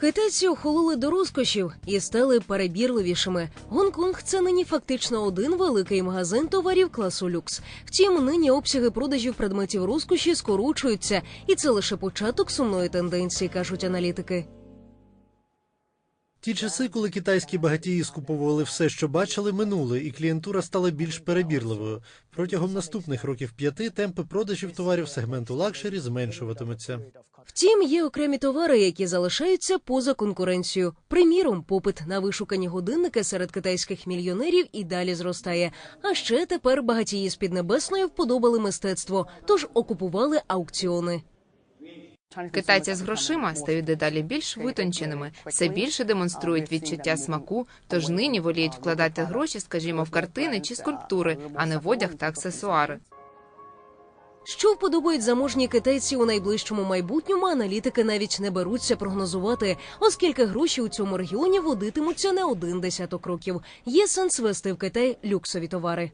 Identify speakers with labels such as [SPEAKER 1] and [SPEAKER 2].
[SPEAKER 1] Китайці охололи до розкошів і стали перебірливішими. Гонконг це нині фактично один великий магазин товарів класу люкс. Втім, нині обсяги продажів предметів розкоші скорочуються, і це лише початок сумної тенденції, кажуть аналітики.
[SPEAKER 2] Ті часи, коли китайські багатії скуповували все, що бачили, минули, і клієнтура стала більш перебірливою. Протягом наступних років п'яти темпи продажів товарів сегменту лакшері зменшуватимуться.
[SPEAKER 1] Втім, є окремі товари, які залишаються поза конкуренцією. Приміром, попит на вишукані годинники серед китайських мільйонерів і далі зростає. А ще тепер багатії з Піднебесної вподобали мистецтво, тож окупували аукціони.
[SPEAKER 3] Китайці з грошима стають дедалі більш витонченими, все більше демонструють відчуття смаку, тож нині воліють вкладати гроші, скажімо, в картини чи скульптури, а не в одяг та аксесуари.
[SPEAKER 1] Що вподобають заможні китайці у найближчому майбутньому, аналітики навіть не беруться прогнозувати, оскільки гроші у цьому регіоні водитимуться не один десяток років. Є сенс вести в Китай люксові товари.